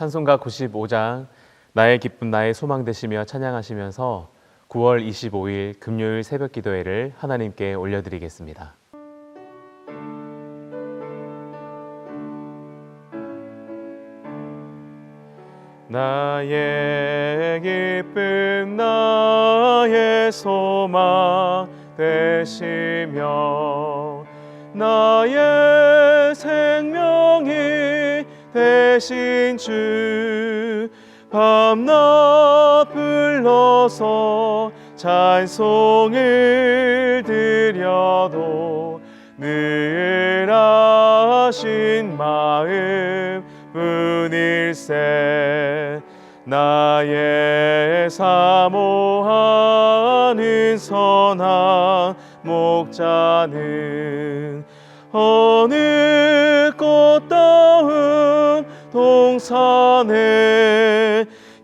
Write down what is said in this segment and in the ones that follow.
찬송가 95장 나의 기쁨 나의 소망 되시며 찬양하시면서 9월 25일 금요일 새벽 기도회를 하나님께 올려드리겠습니다. 나의 기쁨 나의 소망 되시며 나의 생명 이 되신 주 밤낮 불러서 찬송을 드려도 늘 하신 마음 뿐일세 나의 사모하는 선한 목자는 어느 꽃다운 동산에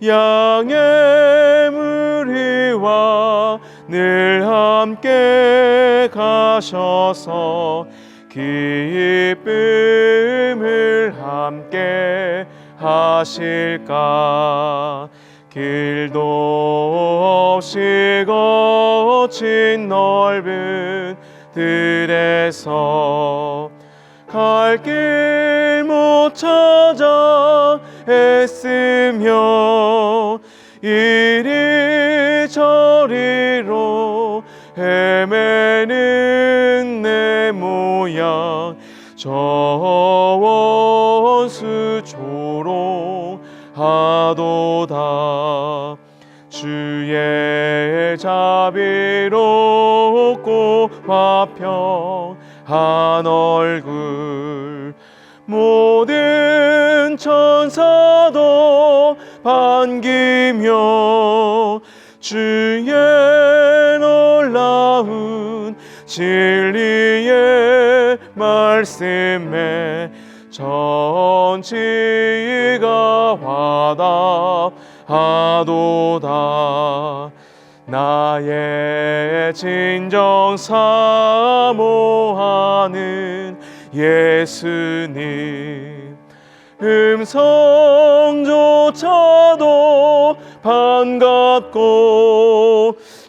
양의 무리와 늘 함께 가셔서 기쁨을 함께 하실까? 길도 없이 거친 넓은 들에서 갈 길 못 찾아 애쓰며 이리 저리로 헤매는 내 모양 저 원수 조롱하도다. 주의 자비롭고 화평 한 얼굴. 모든 천사도 반기며 주의 놀라운 진리의 말씀에 전지가 화답하도다 나의 진정 사모하는 예수님. 음성조차도 반갑고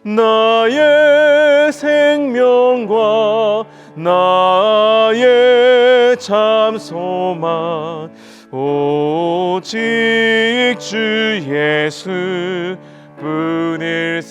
나의 생명과 나의 참 소망. 오직 주 예수 뿐일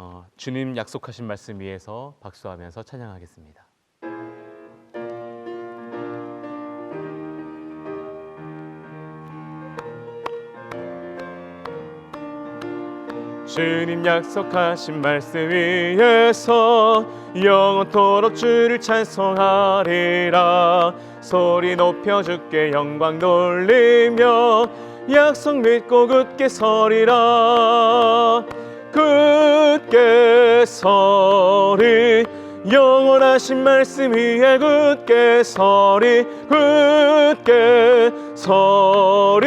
어, 주님 약속하신 말씀 위에서 박수하면서 찬양하겠습니다. 주님 약속하신 말씀 위에서 영원토록 주를 찬송하리라 소리 높여 주께 영광 돌리며 약속 믿고 굳게 서리라 굳게 서리. 영원하신 말씀 위에 굳게 서리. 굳게 서리.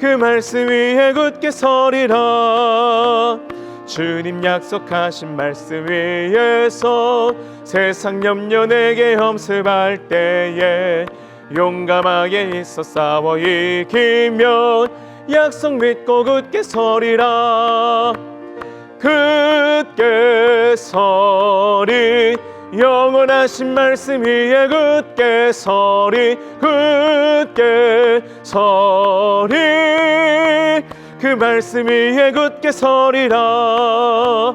그 말씀 위에 굳게 서리라. 주님 약속하신 말씀 위에서 세상 염려 내게 험습할 때에 용감하게 있어 싸워 이기면 약속 믿고 굳게 서리라. 굳게 서리. 영원하신 말씀 위에 굳게 서리. 굳게 서리. 그 말씀 위에 굳게 서리라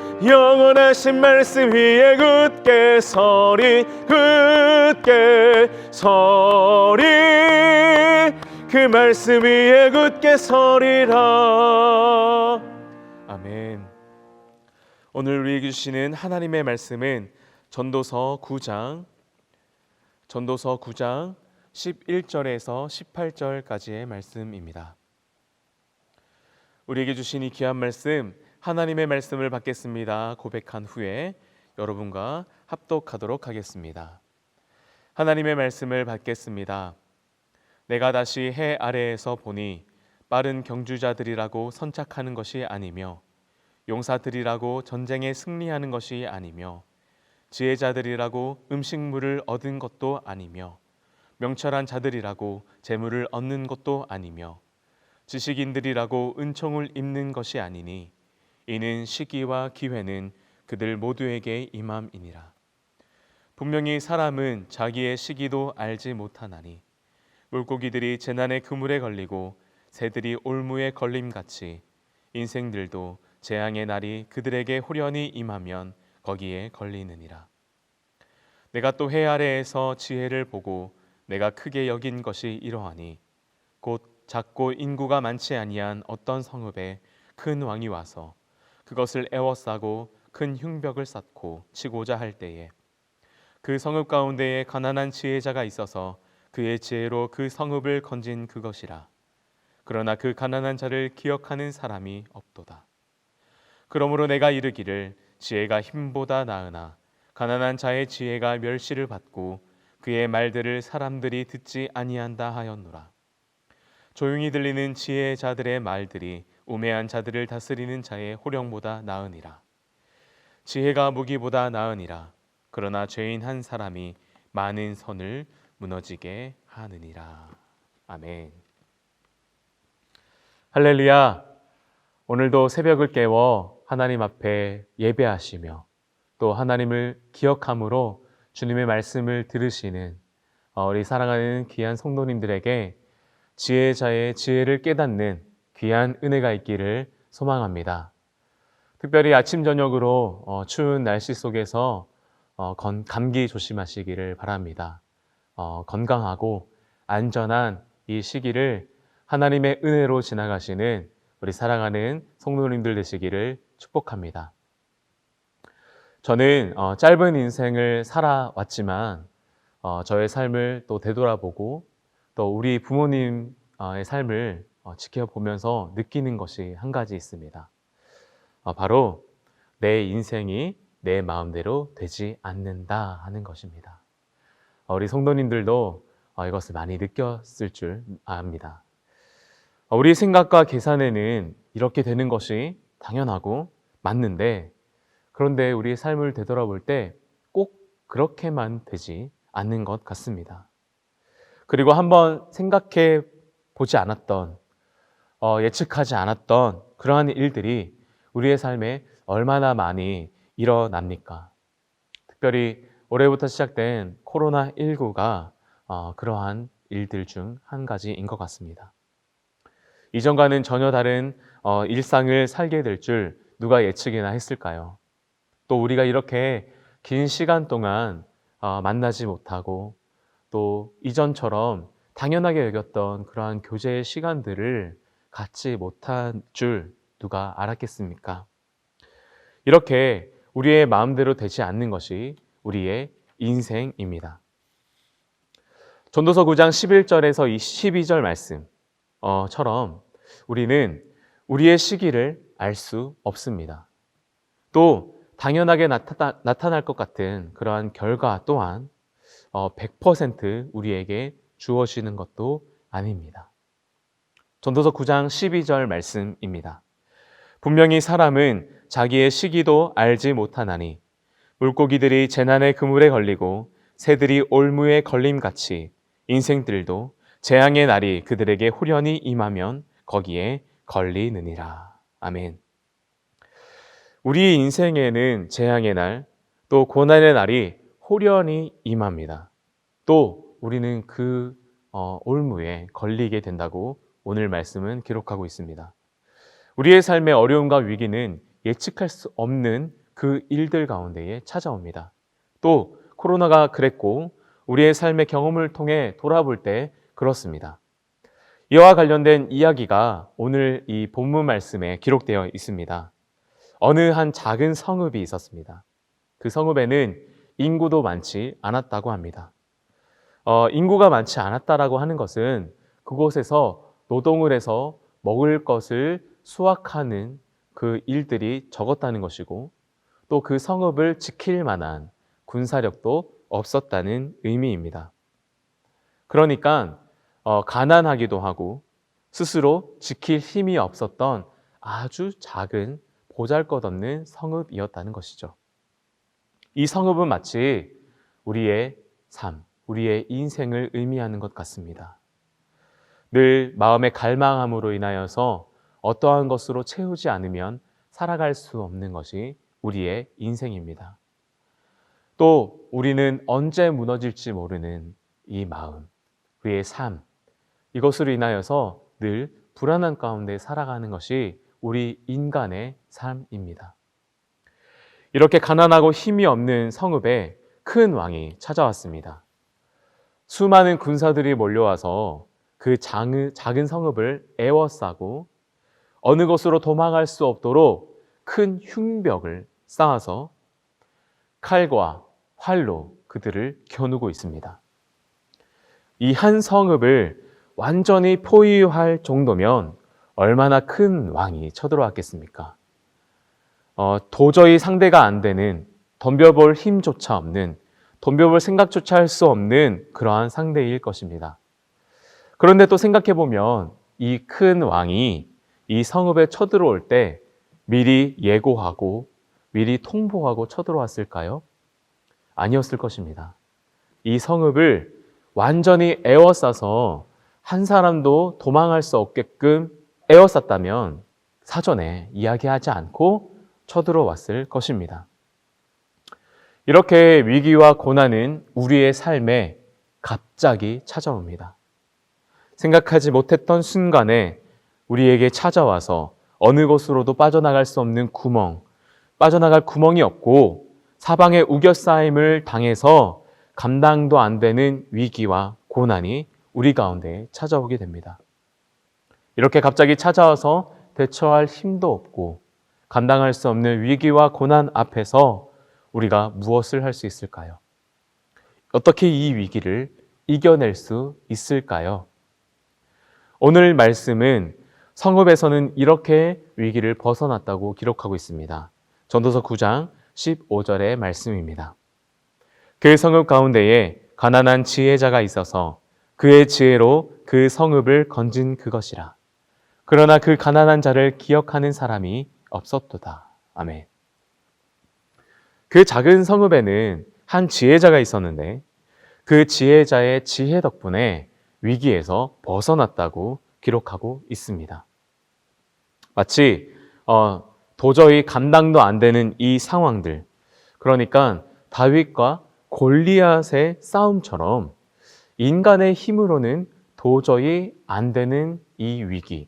영원하신 말씀 위에 굳게 서리 굳게 서리. 그 말씀 위에 굳게 서리라. 아멘. 오늘 우리에게 주시는 하나님의 말씀은 전도서 9장 전도서 9장 11절에서 18절까지의 말씀입니다. 우리에게 주신 이 귀한 말씀 하나님의 말씀을 받겠습니다. 고백한 후에 여러분과 합독하도록 하겠습니다. 하나님의 말씀을 받겠습니다. 내가 다시 해 아래에서 보니 빠른 경주자들이라고 선착하는 것이 아니며 용사들이라고 전쟁에 승리하는 것이 아니며 지혜자들이라고 음식물을 얻은 것도 아니며 명철한 자들이라고 재물을 얻는 것도 아니며 지식인들이라고 은총을 입는 것이 아니니 이는 시기와 기회는 그들 모두에게 임함이니라. 분명히 사람은 자기의 시기도 알지 못하나니 물고기들이 재난의 그물에 걸리고 새들이 올무에 걸림같이 인생들도 재앙의 날이 그들에게 호련히 임하면 거기에 걸리느니라. 내가 또 해 아래에서 지혜를 보고 내가 크게 여긴 것이 이러하니 곧 작고 인구가 많지 아니한 어떤 성읍에 큰 왕이 와서 그것을 애워싸고 큰 흉벽을 쌓고 치고자 할 때에 그 성읍 가운데에 가난한 지혜자가 있어서 그의 지혜로 그 성읍을 건진 그것이라 그러나 그 가난한 자를 기억하는 사람이 없도다 그러므로 내가 이르기를 지혜가 힘보다 나으나 가난한 자의 지혜가 멸시를 받고 그의 말들을 사람들이 듣지 아니한다 하였노라. 조용히 들리는 지혜자들의 말들이 우매한 자들을 다스리는 자의 호령보다 나으니라. 지혜가 무기보다 나으니라. 그러나 죄인 한 사람이 많은 선을 무너지게 하느니라. 아멘. 할렐루야. 오늘도 새벽을 깨워 하나님 앞에 예배하시며 또 하나님을 기억함으로 주님의 말씀을 들으시는 어, 우리 사랑하는 귀한 성도님들에게 지혜자의 지혜를 깨닫는 귀한 은혜가 있기를 소망합니다. 특별히 아침 저녁으로 어, 추운 날씨 속에서 어, 감기 조심하시기를 바랍니다. 건강하고 안전한 이 시기를 하나님의 은혜로 지나가시는 우리 사랑하는 성도님들 되시기를 축복합니다. 저는 어, 짧은 인생을 살아왔지만 어, 저의 삶을 또 되돌아보고 또 우리 부모님의 삶을 어, 지켜보면서 느끼는 것이 한 가지 있습니다. 어, 바로 내 인생이 내 마음대로 되지 않는다 하는 것입니다. 어, 우리 성도님들도 어, 이것을 많이 느꼈을 줄 압니다. 어, 우리 생각과 계산에는 이렇게 되는 것이 당연하고 맞는데 그런데 우리의 삶을 되돌아볼 때 꼭 그렇게만 되지 않는 것 같습니다. 그리고 한번 생각해 보지 않았던, 어, 예측하지 않았던 그러한 일들이 우리의 삶에 얼마나 많이 일어납니까? 특별히 올해부터 시작된 코로나19가 어, 그러한 일들 중 한 가지인 것 같습니다. 이전과는 전혀 다른 어, 일상을 살게 될 줄 누가 예측이나 했을까요? 또 우리가 이렇게 긴 시간 동안 어, 만나지 못하고 또 이전처럼 당연하게 여겼던 그러한 교제의 시간들을 갖지 못한 줄 누가 알았겠습니까? 이렇게 우리의 마음대로 되지 않는 것이 우리의 인생입니다. 전도서 9장 11절에서 이 12절 말씀처럼 우리는 우리의 시기를 알 수 없습니다. 또 당연하게 나타, 나타날 것 같은 그러한 결과 또한 100% 우리에게 주어지는 것도 아닙니다. 전도서 9장 12절 말씀입니다. 분명히 사람은 자기의 시기도 알지 못하나니 물고기들이 재난의 그물에 걸리고 새들이 올무에 걸림같이 인생들도 재앙의 날이 그들에게 후련히 임하면 거기에 걸리느니라. 아멘. 우리 인생에는 재앙의 날, 또 고난의 날이 호련히 임합니다. 또 우리는 그 어, 올무에 걸리게 된다고 오늘 말씀은 기록하고 있습니다. 우리의 삶의 어려움과 위기는 예측할 수 없는 그 일들 가운데에 찾아옵니다. 또 코로나가 그랬고 우리의 삶의 경험을 통해 돌아볼 때 그렇습니다. 이와 관련된 이야기가 오늘 이 본문 말씀에 기록되어 있습니다. 어느 한 작은 성읍이 있었습니다. 그 성읍에는 인구도 많지 않았다고 합니다. 어, 인구가 많지 않았다라고 하는 것은 그곳에서 노동을 해서 먹을 것을 수확하는 그 일들이 적었다는 것이고 또 그 성읍을 지킬 만한 군사력도 없었다는 의미입니다. 그러니까 어, 가난하기도 하고 스스로 지킬 힘이 없었던 아주 작은 보잘것없는 성읍이었다는 것이죠. 이 성읍은 마치 우리의 삶, 우리의 인생을 의미하는 것 같습니다. 늘 마음의 갈망함으로 인하여서 어떠한 것으로 채우지 않으면 살아갈 수 없는 것이 우리의 인생입니다. 또 우리는 언제 무너질지 모르는 이 마음, 우리의 삶, 이것으로 인하여서 늘 불안한 가운데 살아가는 것이 우리 인간의 삶입니다. 이렇게 가난하고 힘이 없는 성읍에 큰 왕이 찾아왔습니다. 수많은 군사들이 몰려와서 그 작은, 작은 성읍을 에워싸고 어느 곳으로 도망할 수 없도록 큰 흉벽을 쌓아서 칼과 활로 그들을 겨누고 있습니다. 이 한 성읍을 완전히 포위할 정도면 얼마나 큰 왕이 쳐들어왔겠습니까? 어, 도저히 상대가 안 되는 덤벼볼 힘조차 없는 덤벼볼 생각조차 할 수 없는 그러한 상대일 것입니다. 그런데 또 생각해 보면 이 큰 왕이 이 성읍에 쳐들어올 때 미리 예고하고 미리 통보하고 쳐들어왔을까요? 아니었을 것입니다. 이 성읍을 완전히 에워싸서 한 사람도 도망할 수 없게끔 에워쌌다면 사전에 이야기하지 않고 쳐들어왔을 것입니다. 이렇게 위기와 고난은 우리의 삶에 갑자기 찾아옵니다. 생각하지 못했던 순간에 우리에게 찾아와서 어느 곳으로도 빠져나갈 수 없는 구멍, 빠져나갈 구멍이 없고 사방에 우겨싸임을 당해서 감당도 안 되는 위기와 고난이 우리 가운데 찾아오게 됩니다. 이렇게 갑자기 찾아와서 대처할 힘도 없고 감당할 수 없는 위기와 고난 앞에서 우리가 무엇을 할 수 있을까요? 어떻게 이 위기를 이겨낼 수 있을까요? 오늘 말씀은 성읍에서는 이렇게 위기를 벗어났다고 기록하고 있습니다. 전도서 9장 15절의 말씀입니다. 그 성읍 가운데에 가난한 지혜자가 있어서 그의 지혜로 그 성읍을 건진 그것이라. 그러나 그 가난한 자를 기억하는 사람이 없었도다. 아멘. 그 작은 성읍에는 한 지혜자가 있었는데 그 지혜자의 지혜 덕분에 위기에서 벗어났다고 기록하고 있습니다. 마치 어, 도저히 감당도 안 되는 이 상황들, 그러니까 다윗과 골리앗의 싸움처럼 인간의 힘으로는 도저히 안 되는 이 위기,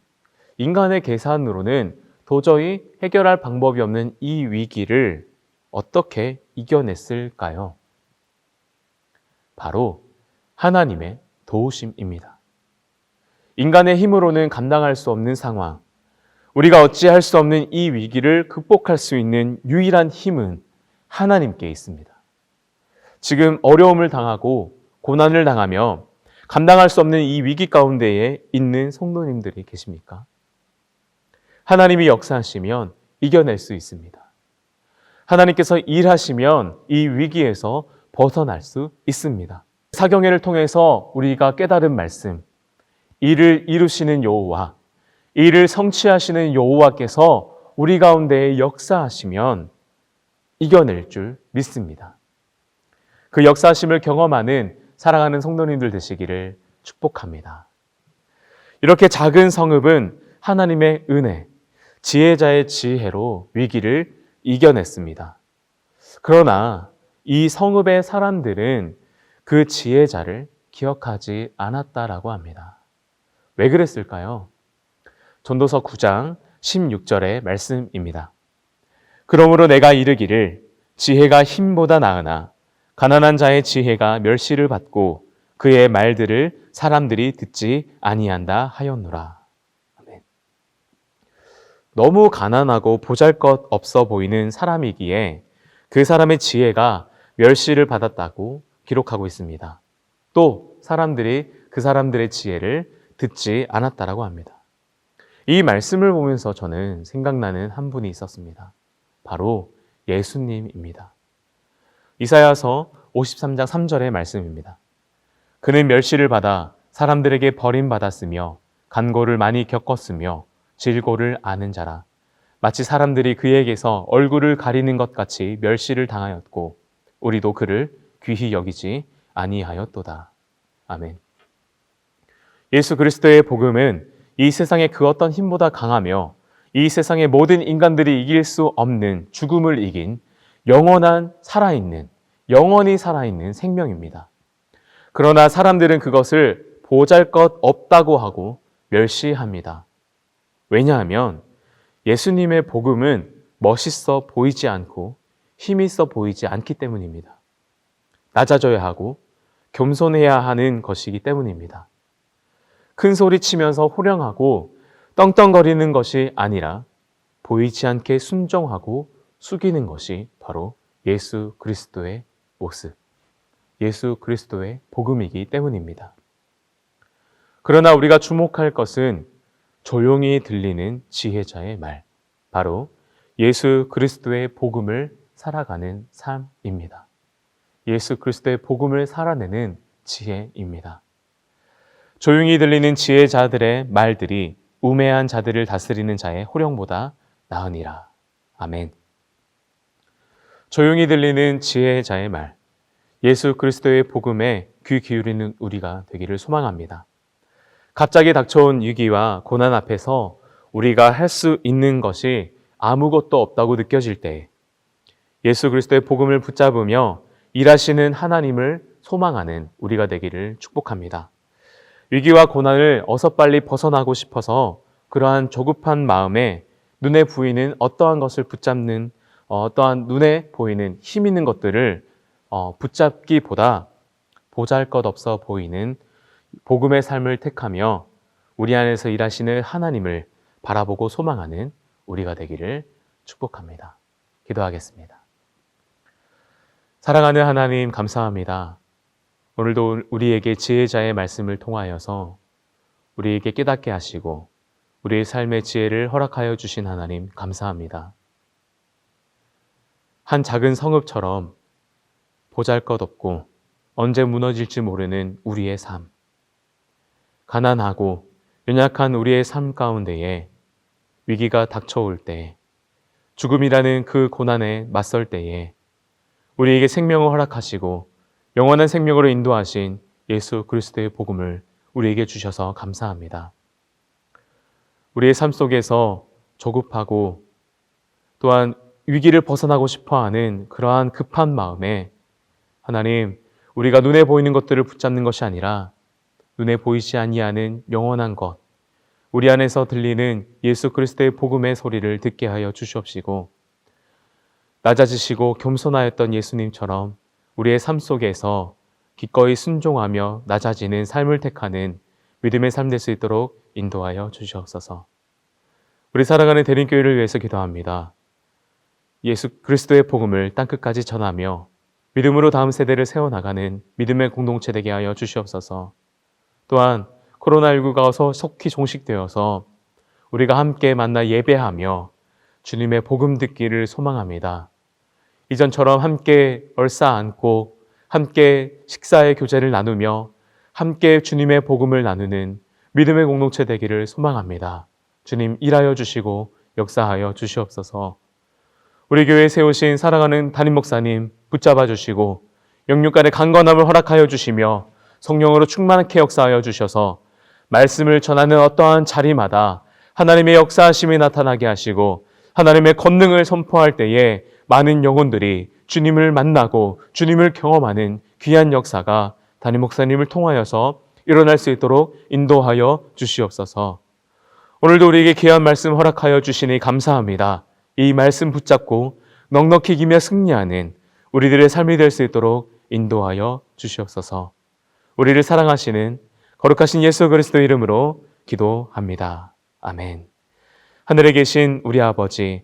인간의 계산으로는 도저히 해결할 방법이 없는 이 위기를 어떻게 이겨냈을까요? 바로 하나님의 도우심입니다. 인간의 힘으로는 감당할 수 없는 상황, 우리가 어찌할 수 없는 이 위기를 극복할 수 있는 유일한 힘은 하나님께 있습니다. 지금 어려움을 당하고 고난을 당하며 감당할 수 없는 이 위기 가운데에 있는 성도님들이 계십니까? 하나님이 역사하시면 이겨낼 수 있습니다. 하나님께서 일하시면 이 위기에서 벗어날 수 있습니다. 사경회를 통해서 우리가 깨달은 말씀, 일을 이루시는 여호와, 일을 성취하시는 여호와께서 우리 가운데 역사하시면 이겨낼 줄 믿습니다. 그 역사하심을 경험하는 사랑하는 성도님들 되시기를 축복합니다. 이렇게 작은 성읍은 하나님의 은혜, 지혜자의 지혜로 위기를 이겨냈습니다. 그러나 이 성읍의 사람들은 그 지혜자를 기억하지 않았다라고 합니다. 왜 그랬을까요? 전도서 9장 16절의 말씀입니다. 그러므로 내가 이르기를 지혜가 힘보다 나으나 가난한 자의 지혜가 멸시를 받고 그의 말들을 사람들이 듣지 아니한다 하였노라. 아멘. 너무 가난하고 보잘것 없어 보이는 사람이기에 그 사람의 지혜가 멸시를 받았다고 기록하고 있습니다. 또 사람들이 그 사람들의 지혜를 듣지 않았다라고 합니다. 이 말씀을 보면서 저는 생각나는 한 분이 있었습니다. 바로 예수님입니다. 이사야서 53장 3절의 말씀입니다. 그는 멸시를 받아 사람들에게 버림받았으며 간고를 많이 겪었으며 질고를 아는 자라. 마치 사람들이 그에게서 얼굴을 가리는 것 같이 멸시를 당하였고 우리도 그를 귀히 여기지 아니하였도다. 아멘. 예수 그리스도의 복음은 이 세상의 그 어떤 힘보다 강하며 이 세상의 모든 인간들이 이길 수 없는 죽음을 이긴 영원한 살아있는 영원히 살아있는 생명입니다. 그러나 사람들은 그것을 보잘 것 없다고 하고 멸시합니다. 왜냐하면 예수님의 복음은 멋있어 보이지 않고 힘있어 보이지 않기 때문입니다. 낮아져야 하고 겸손해야 하는 것이기 때문입니다. 큰 소리 치면서 호령하고 떵떵거리는 것이 아니라 보이지 않게 순종하고 숙이는 것이 바로 예수 그리스도의 모습, 예수 그리스도의 복음이기 때문입니다. 그러나 우리가 주목할 것은 조용히 들리는 지혜자의 말, 바로 예수 그리스도의 복음을 살아가는 삶입니다. 예수 그리스도의 복음을 살아내는 지혜입니다. 조용히 들리는 지혜자들의 말들이 우매한 자들을 다스리는 자의 호령보다 나으니라. 아멘. 조용히 들리는 지혜자의 말, 예수 그리스도의 복음에 귀 기울이는 우리가 되기를 소망합니다. 갑자기 닥쳐온 위기와 고난 앞에서 우리가 할 수 있는 것이 아무것도 없다고 느껴질 때 예수 그리스도의 복음을 붙잡으며 일하시는 하나님을 소망하는 우리가 되기를 축복합니다. 위기와 고난을 어서 빨리 벗어나고 싶어서 그러한 조급한 마음에 눈에 보이는 어떠한 것을 붙잡는 어, 어떠한 눈에 보이는 힘 있는 것들을 어, 붙잡기보다 보잘 것 없어 보이는 복음의 삶을 택하며 우리 안에서 일하시는 하나님을 바라보고 소망하는 우리가 되기를 축복합니다. 기도하겠습니다. 사랑하는 하나님 감사합니다. 오늘도 우리에게 지혜자의 말씀을 통하여서 우리에게 깨닫게 하시고 우리의 삶의 지혜를 허락하여 주신 하나님 감사합니다. 한 작은 성읍처럼 보잘 것 없고 언제 무너질지 모르는 우리의 삶. 가난하고 연약한 우리의 삶 가운데에 위기가 닥쳐올 때, 죽음이라는 그 고난에 맞설 때에 우리에게 생명을 허락하시고 영원한 생명으로 인도하신 예수 그리스도의 복음을 우리에게 주셔서 감사합니다. 우리의 삶 속에서 조급하고 또한 위기를 벗어나고 싶어 하는 그러한 급한 마음에 하나님, 우리가 눈에 보이는 것들을 붙잡는 것이 아니라 눈에 보이지 아니하는 영원한 것, 우리 안에서 들리는 예수 그리스도의 복음의 소리를 듣게 하여 주시옵시고 낮아지시고 겸손하였던 예수님처럼 우리의 삶 속에서 기꺼이 순종하며 낮아지는 삶을 택하는 믿음의 삶 될 수 있도록 인도하여 주시옵소서. 우리 사랑하는 대림교회를 위해서 기도합니다. 예수 그리스도의 복음을 땅끝까지 전하며 믿음으로 다음 세대를 세워나가는 믿음의 공동체 되게 하여 주시옵소서. 또한 코로나19가 어서 속히 종식되어서 우리가 함께 만나 예배하며 주님의 복음 듣기를 소망합니다. 이전처럼 함께 얼싸 안고 함께 식사의 교제를 나누며 함께 주님의 복음을 나누는 믿음의 공동체 되기를 소망합니다. 주님 일하여 주시고 역사하여 주시옵소서. 우리 교회에 세우신 사랑하는 담임 목사님 붙잡아 주시고 영육간의 강건함을 허락하여 주시며 성령으로 충만하게 역사하여 주셔서 말씀을 전하는 어떠한 자리마다 하나님의 역사하심이 나타나게 하시고 하나님의 권능을 선포할 때에 많은 영혼들이 주님을 만나고 주님을 경험하는 귀한 역사가 담임 목사님을 통하여서 일어날 수 있도록 인도하여 주시옵소서. 오늘도 우리에게 귀한 말씀 허락하여 주시니 감사합니다. 이 말씀 붙잡고 넉넉히 기며 승리하는 우리들의 삶이 될 수 있도록 인도하여 주시옵소서. 우리를 사랑하시는 거룩하신 예수 그리스도 이름으로 기도합니다. 아멘. 하늘에 계신 우리 아버지,